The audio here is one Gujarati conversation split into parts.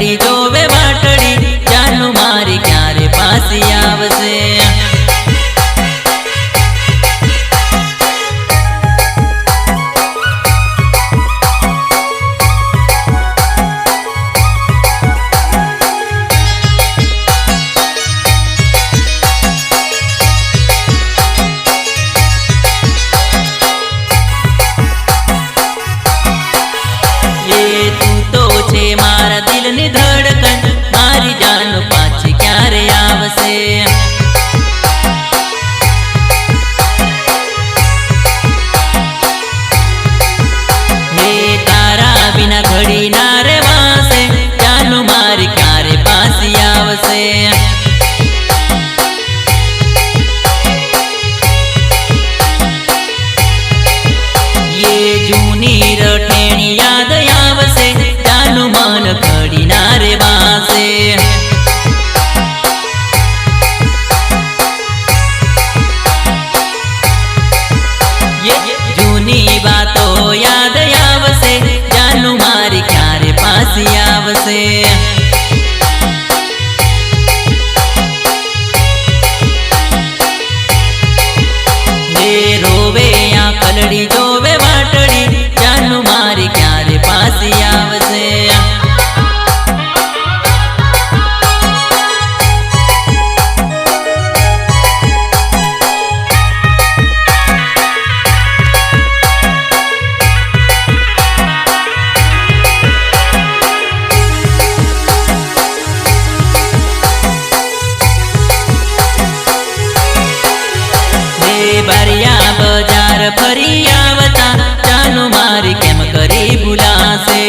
Marito ફરી આવતા ચાલો મારી કેમ કરી ભૂલાશે?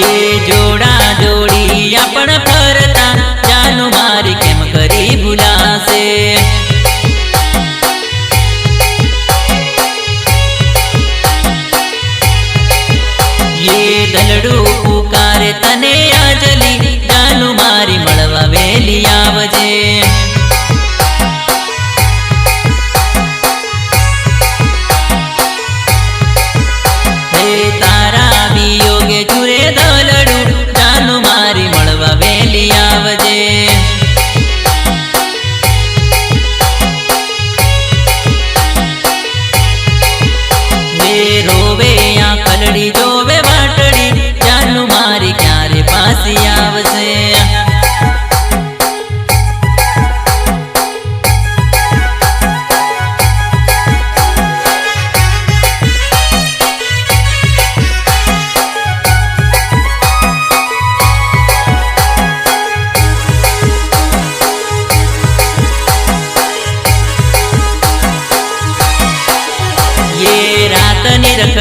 યે જોડા જોડી આપણ ફરતા ચાલો મારી કેમ કરી ભૂલાશે? યે દલડું bien.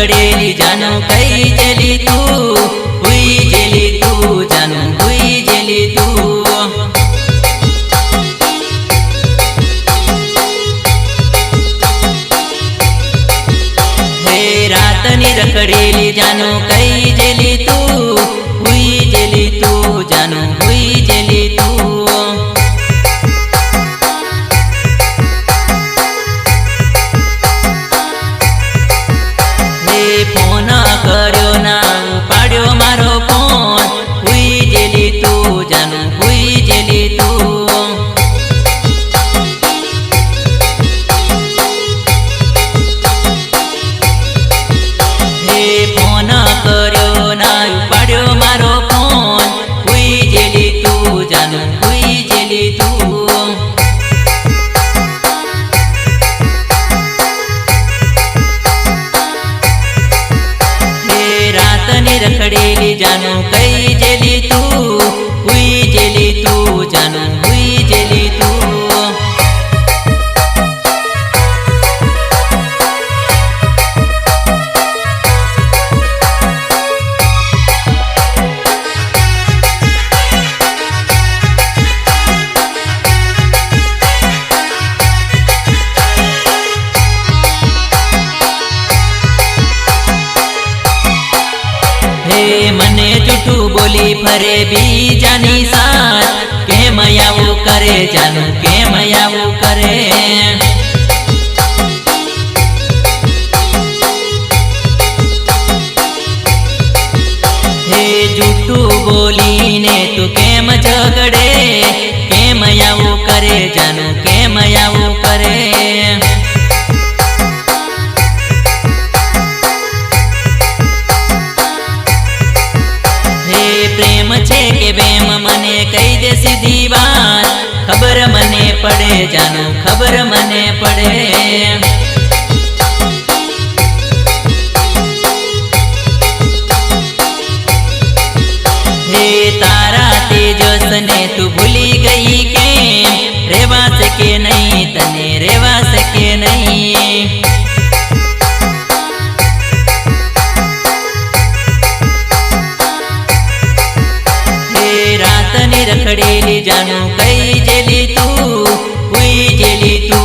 પડેલી જાનો કઈ ચલી તું? આવું કરે. હે જૂઠું બોલીને તું કેમ ઝગડે કેમ આવું કરે? જાનું કેમ આવું કરે? પ્રેમ છે કે બેમ મને કહી દે સીધી? જાન ખબર મને પડે. તારા તેજસ ને ભૂલી ગઈ કે રેવા નહીં, તને રેવા શકે નહીં? રાતની રખડેલી જાનું કઈ જેલી તું?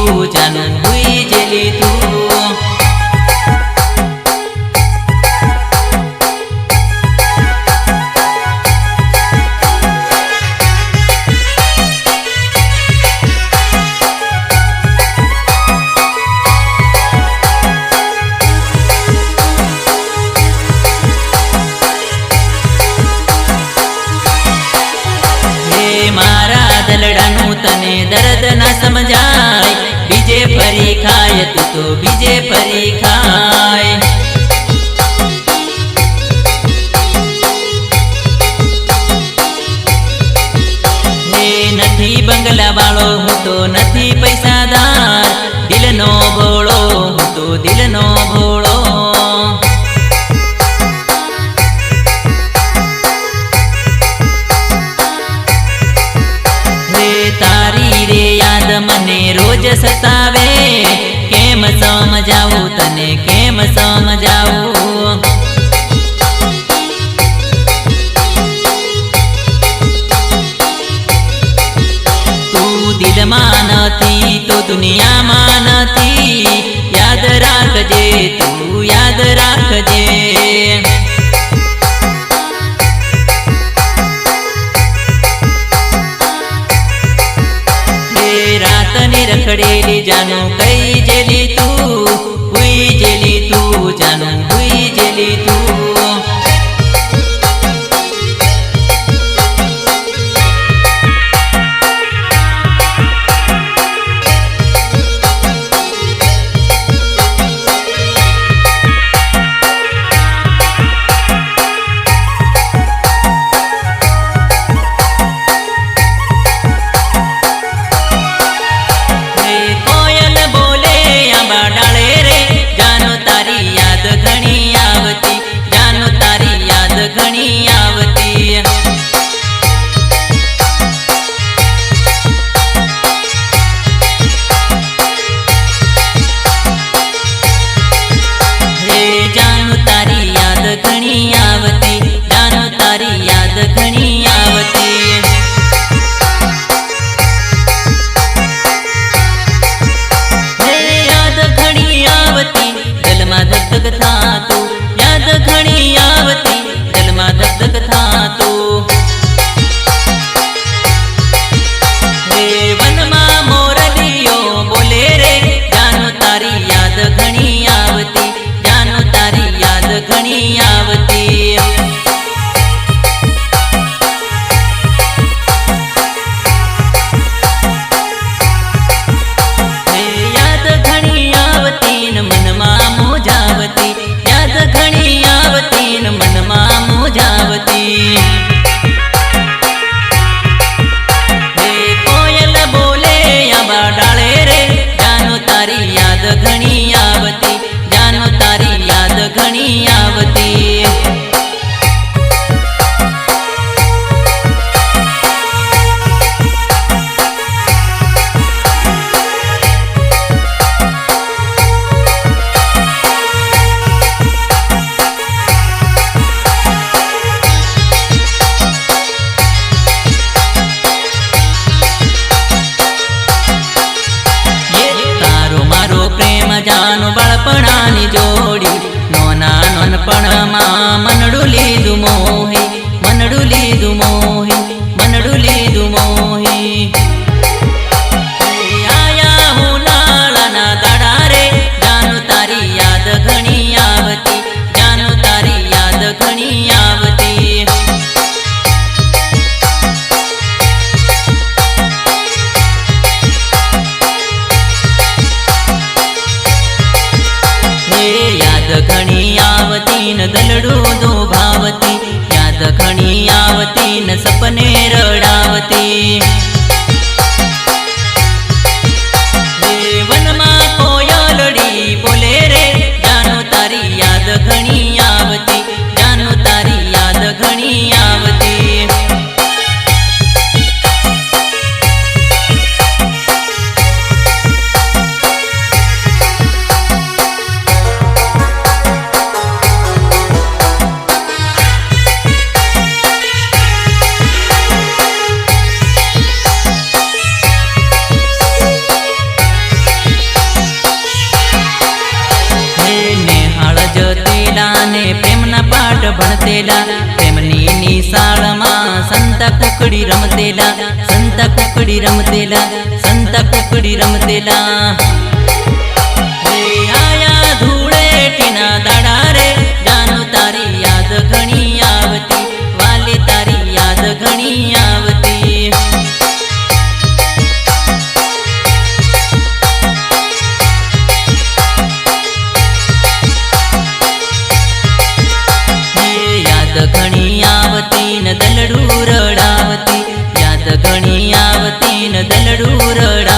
તું જાનન ભૂઈ જેલી તું બીજે પરીખા દિલમાં નથી તો દુનિયામાં નથી યાદ રાખજે તું. લખાણી આવતી ન સપને રડાવતી. ધૂળેટીના રે આયા ધૂળેટીના દાડા રે. જાનો તારી યાદ ઘણી આવતી, વાલી તારી યાદ ઘણી આવતી. યાદ ઘણી આવતી, ને દલડું રડાવતી. યાદ ઘણી આવતી, ને દલડું રડાવતી.